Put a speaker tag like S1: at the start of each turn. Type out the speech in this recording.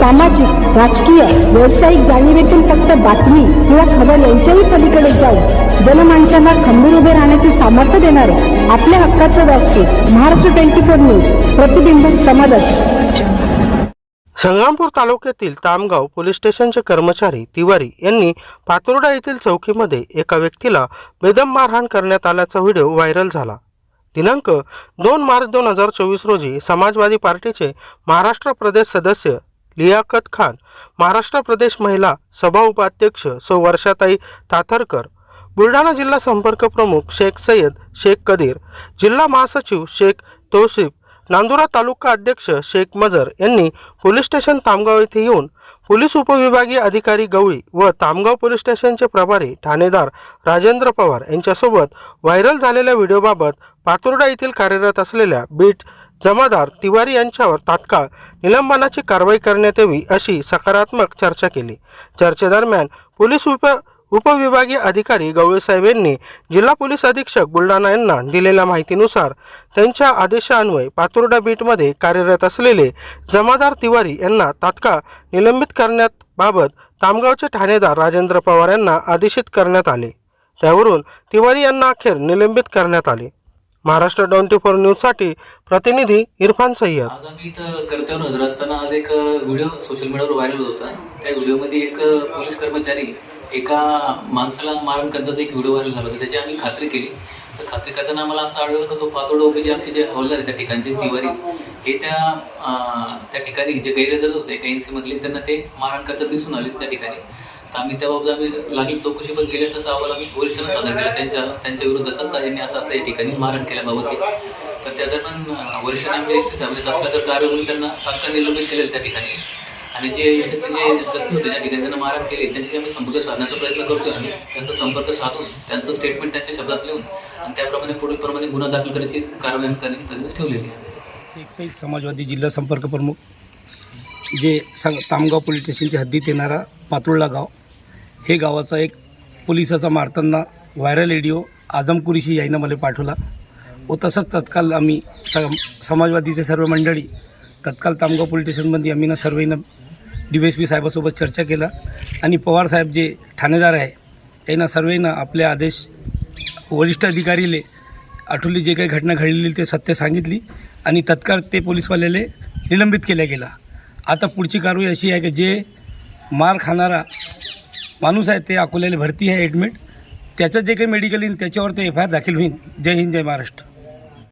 S1: सामाजिक राजकीय व्यावसायिक जाणीवेतून फक्त बातमी किंवा खबर यांच्याही पलीकडे जाऊन जनमानसांना खंबीर उभे राहण्याचे सामर्थ्य देणारे आपल्या हक्काचं व्यासपीठ महाराष्ट्र ट्वेंटी फोर न्यूज प्रतिबिंब समाजाचे.
S2: संग्रामपूर तालुक्यातील तामगाव पोलीस स्टेशनचे कर्मचारी तिवारी यांनी पातुर्डा येथील चौकीमध्ये एका व्यक्तीला बेदम मारहाण करण्यात आल्याचा व्हिडिओ व्हायरल झाला. दिनांक दोन मार्च दोन हजार चोवीस रोजी समाजवादी पार्टीचे महाराष्ट्र प्रदेश सदस्य लियाकत खान महाराष्ट्र प्रदेश महिला सभा उपाध्यक्ष सौ वर्षाताई ताथरकर बुलढाणा जिल्हा संपर्क प्रमुख शेख सय्यद शेख कदीर जिल्हा महासचिव शेख तौसिफ नांदुरा तालुका अध्यक्ष शेख मजर यांनी पोलीस स्टेशन तामगाव येथे येऊन पोलीस उपविभागीय अधिकारी गवळी व तामगाव पोलीस स्टेशनचे प्रभारी ठाणेदार राजेंद्र पवार यांच्यासोबत व्हायरल झालेल्या व्हिडिओबाबत पातुर्डा येथील कार्यरत असलेल्या बीट जमादार तिवारी यांच्यावर तात्काळ निलंबनाची कारवाई करण्यात यावी अशी सकारात्मक चर्चा केली. चर्चेदरम्यान पोलीस उप उपविभागीय अधिकारी गवळीसाहेब यांनी जिल्हा पोलीस अधीक्षक बुलढाणा यांना दिलेल्या माहितीनुसार त्यांच्या आदेशान्वये पातुर्डा बीटमध्ये कार्यरत असलेले जमादार तिवारी यांना तात्काळ निलंबित करण्यात बाबत तामगावचे ठाणेदार राजेंद्र पवार यांना आदेशित करण्यात आले. त्यावरून तिवारी यांना अखेर निलंबित करण्यात आले. महाराष्ट्र ट्वेंटी फोर न्यूजसाठी प्रतिनिधी इरफान सय्यद.
S3: आज आम्ही इथं कर्तव्यावर हजर असताना आज एक व्हिडिओ सोशल मीडियावर व्हायरल होत होता. त्या व्हिडिओमध्ये एक पोलीस कर्मचारी एका माणसाला मारण करतात एक व्हिडिओ व्हायरल झाला होता. त्याची आम्ही खात्री केली. तर खात्री करताना आम्हाला असं आढळलं की तो पातोड वगैरे जे आमचे जे हवलदार आहे त्या ठिकाणचे तिवारी हे त्या त्या ठिकाणी जे गैरहजर होते एका एनसी मधले त्यांना ते मारण करताना दिसून आले त्या ठिकाणी. आम्ही त्याबाबत आम्ही लागली चौकशी पण केली तसं अहवाल आम्ही वरिष्ठांना सादर केला त्यांच्या त्यांच्या विरुद्धचा का यांनी असं असं या ठिकाणी मारण केल्याबाबत. तर त्या दरम्यान वरिष्ठांनी आमच्या एस तात्काळ तर कार्य म्हणून त्यांना तात्काळ निलंबित केलेलं त्या ठिकाणी. आणि जे याच्यातले जे जखमी होते ज्या ठिकाणी त्यांना मारण केली त्यांच्याशी आम्ही संपर्क साधण्याचा प्रयत्न करतोय. आणि त्यांचा संपर्क साधून त्यांचं स्टेटमेंट त्यांच्या शब्दात लिहून आणि त्याप्रमाणे पुढील प्रमाणे गुन्हा दाखल करायची कारवाई करण्याची तजवीज ठेवलेली आहे.
S4: समाजवादी जिल्हा संपर्क प्रमुख जे सांग तामगाव पोलीस स्टेशनच्या हद्दीत येणारा पातुर्ला गाव हे गावाचा एक पोलिसाचा मारताना व्हायरल व्हिडिओ आझम कुरीशी याईनं मला पाठवला. व तसंच तत्काळ आम्ही स समाजवादीचे सर्व मंडळी तत्काळ तामगाव पोलीस स्टेशनमध्ये आम्ही ना सर्वेनं डी एस पी साहेबासोबत चर्चा केला आणि पवार साहेब जे ठाणेदार आहे त्यांना सर्वेनं आपले आदेश वरिष्ठ अधिकारीले आठवली जे काही घटना घडलेली ते सत्य सांगितली आणि तत्काळ ते पोलीसवाल्याले निलंबित केल्या गेला. आता पुढची कारवाई अशी आहे की जे मार खाणारा माणूस आहे ते अकोल्याला भरती आहे ॲडमिट त्याचं जे काही मेडिकल येईल त्याच्यावर ते एफ आय आर दाखल होईल जय हिंद जय महाराष्ट्र.